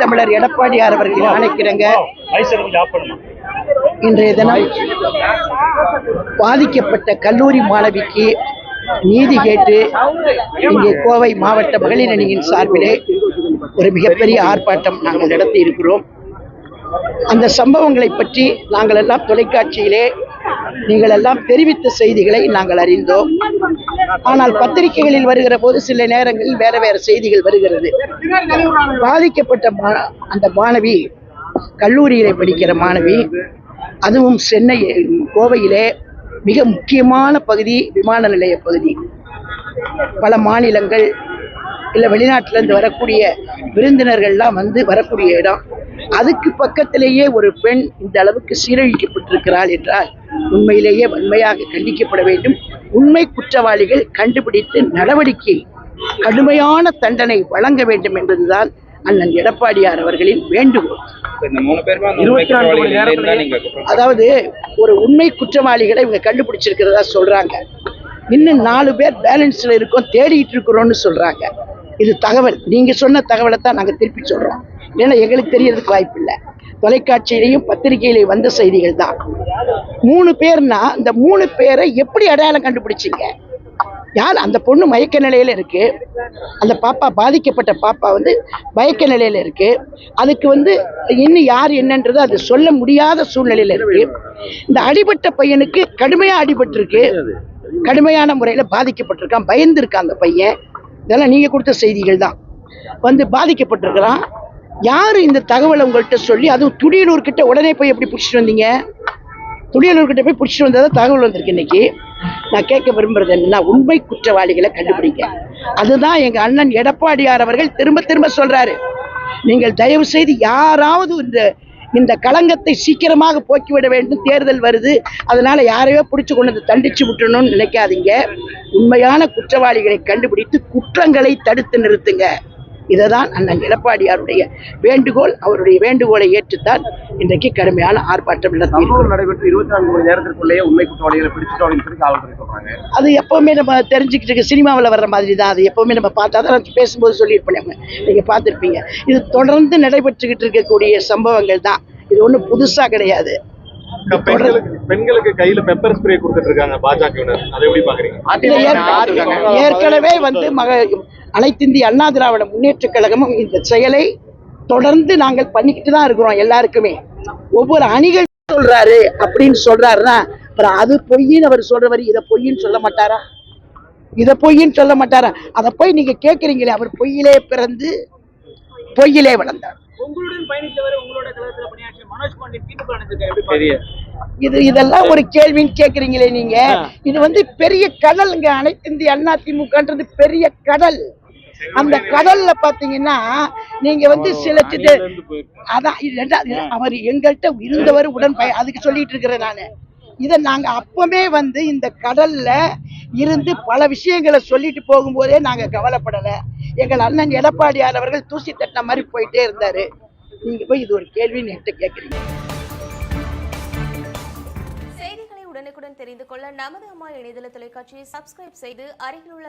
தமிழர் எடப்பாடியார் அவர்களின் ஆணைக்கிடங்க இன்றைய தினம் பாதிக்கப்பட்ட கல்லூரி மாணவிக்கு நீதி கேட்டு இங்கே கோவை மாவட்ட மகளிர் அணியின் சார்பிலே ஒரு மிகப்பெரிய ஆர்ப்பாட்டம் நாங்கள் நடத்தி இருக்கிறோம். அந்த சம்பவங்களை பற்றி நாங்கள் எல்லாம் தொலைக்காட்சியிலே நீங்கள் எல்லாம் தெரிவித்த செய்திகளை நாங்கள் அறிந்தோம். ஆனால் பத்திரிகைகளில் வருகிற போது சில நேரங்களில் வேற வேற செய்திகள் வருகிறது. பாதிக்கப்பட்ட அந்த மாணவி கல்லூரியிலே படிக்கிற மாணவி அதுவும் சென்னை கோவையிலே மிக முக்கியமான பகுதி விமான நிலைய பகுதி. பல மாநிலங்கள் இல்லை வெளிநாட்டிலேருந்து வரக்கூடிய விருந்தினர்கள்லாம் வந்து வரக்கூடிய இடம். அதுக்கு பக்கத்திலேயே ஒரு பெண் இந்த அளவுக்கு சீரழிக்கப்பட்டிருக்கிறாள் என்றால் உண்மையிலேயே வன்மையாக கண்டிக்கப்பட வேண்டும். உண்மை குற்றவாளிகள் கண்டுபிடித்து நடவடிக்கை கடுமையான தண்டனை வழங்க வேண்டும் என்பதுதான் அண்ணன் எடப்பாடியார் அவர்களின் வேண்டுகோள். அதாவது ஒரு உண்மை குற்றவாளிகளை இவங்க கண்டுபிடிச்சிருக்கிறதா சொல்றாங்க. இன்னும் நாலு பேர் பேலன்ஸ்ல இருக்கோம் தேடிட்டு இருக்கிறோம்னு சொல்றாங்க. இது தகவல். நீங்க சொன்ன தகவலை தான் நாங்க திருப்பி சொல்றோம். ஏன்னா எங்களுக்கு தெரியறதுக்கு வாய்ப்பு இல்லை தொலைக்காட்சியிலையும் பத்திரிகையிலையும் வந்த செய்திகள் தான். மூணு பேர்னா இந்த மூணு பேரை எப்படி அடையாளம் கண்டுபிடிச்சீங்க? யார் அந்த பொண்ணு மயக்க நிலையில இருக்கு? அந்த பாப்பா பாதிக்கப்பட்ட பாப்பா வந்து மயக்க நிலையில இருக்கு. அதுக்கு வந்து இன்னும் யார் என்னன்றது அது சொல்ல முடியாத சூழ்நிலையில இருக்குது இந்த அடிபட்ட பையனுக்கு கடுமையா அடிபட்டிருக்கு. கடுமையான முறையில் பாதிக்கப்பட்டிருக்கான் பயந்துருக்கான் அந்த பையன். இதெல்லாம் நீங்கள் கொடுத்த செய்திகள் தான். வந்து பாதிக்கப்பட்டிருக்கிறான். யார் இந்த தகவலை உங்கள்கிட்ட சொல்லி அதுவும் துடியலூர்கிட்ட உடனே போய் எப்படி பிடிச்சிட்டு வந்தீங்க? துணியலூர்கிட்ட போய் பிடிச்சிட்டு வந்ததாக தகவல் வந்திருக்கு இன்னைக்கு. நான் கேட்க விரும்புறது என்னன்னா உண்மை குற்றவாளிகளை கண்டுபிடிங்க. அதுதான் எங்க அண்ணன் எடப்பாடியார் அவர்கள் திரும்ப திரும்ப சொல்றாரு. நீங்கள் தயவு செய்து யாராவது இந்த இந்த களங்கத்தை சீக்கிரமாக போக்கிவிட வேண்டும். தேர்தல் வருது. அதனால யாரையோ பிடிச்சு கொண்டு வந்து தண்டிச்சு விட்டுறணும்னு நினைக்காதீங்க. உண்மையான குற்றவாளிகளை கண்டுபிடித்து குற்றங்களை தடுத்து நிறுத்துங்க. இதுதான் அண்ணன் எடப்பாடியாருடைய வேண்டுகோள் அவருடைய வேண்டுகோளை ஏற்றுத்தான் இன்றைக்கு கடுமையான ஆர்ப்பாட்டம் நடத்தி நடைபெற்று இருபத்தி நான்கு மணி நேரத்திற்குள்ளேயே உண்மை குற்றவாளிகளை பிடிச்சிட்டோம் அப்படின்னு சொல்லி காவல்துறை சொல்றாங்க. அது எப்பவுமே நம்ம தெரிஞ்சுக்கிட்டு இருக்க சினிமாவில் வர்ற மாதிரி தான் அது எப்பவுமே நம்ம பார்த்தா தான் பேசும்போது சொல்லியிருப்பேன். நீங்க பார்த்துருப்பீங்க. இது தொடர்ந்து நடைபெற்றுக்கிட்டு இருக்கக்கூடிய சம்பவங்கள் தான். இது ஒன்றும் புதுசா கிடையாது. பெண்களுக்கு கையில பெப்பர் ஸ்ப்ரே கொடுத்துட்டு இருக்காங்க ஏற்க- ஏற்கனவே வந்து மக அனைத்திந்திய அண்ணா திராவிட முன்னேற்ற கழகமும் இந்த செயலை தொடர்ந்து நாங்கள் பண்ணிக்கிட்டு தான் இருக்கிறோம் எல்லாருக்குமே. ஒவ்வொரு அணிகள் சொல்றாரு அப்படின்னு சொல்றாருன்னா அப்புறம் அது பொய்ன்னு அவர் சொல்றவர் இதை பொய்ன்னு சொல்ல மாட்டாரா? இதை பொய்ன்னு சொல்ல மாட்டாரா? அதை போய் நீங்க கேட்குறீங்களே அவர் பொய்யிலே பிறந்து பொய்யிலே வளர்ந்தார். இது இதெல்லாம் ஒரு கேள்வின்னு கேக்குறீங்களே நீங்க. இது வந்து பெரிய கடலுங்க அனைத்து இந்திய அண்ணா திமுகன்றது பெரிய கடல். அந்த கடல்ல பாத்தீங்கன்னா நீங்க வந்து சில அதான் அவர் எங்கள்கிட்ட இருந்தவர் உடன் பய அதுக்கு சொல்லிட்டு இருக்கிறேன் நானு. இதை நாங்க அப்பவே வந்து இந்த கடல்ல இருந்து பல விஷயங்களை சொல்லிட்டு போகும்போதே நாங்க கவலைப்படல. எங்கள் அண்ணன் எடப்பாடியார் அவர்கள் தூசி தட்டின மாதிரி போயிட்டே இருந்தாரு. நீங்க போய் இது ஒரு கேள்வின்னு என்கிட்ட கேக்குறீங்க. செய்திகளை உடனுக்குடன் தெரிந்து கொள்ள நமது அம்மா இணையதள தொலைக்காட்சியை சப்ஸ்கிரைப் செய்து அருகில் உள்ள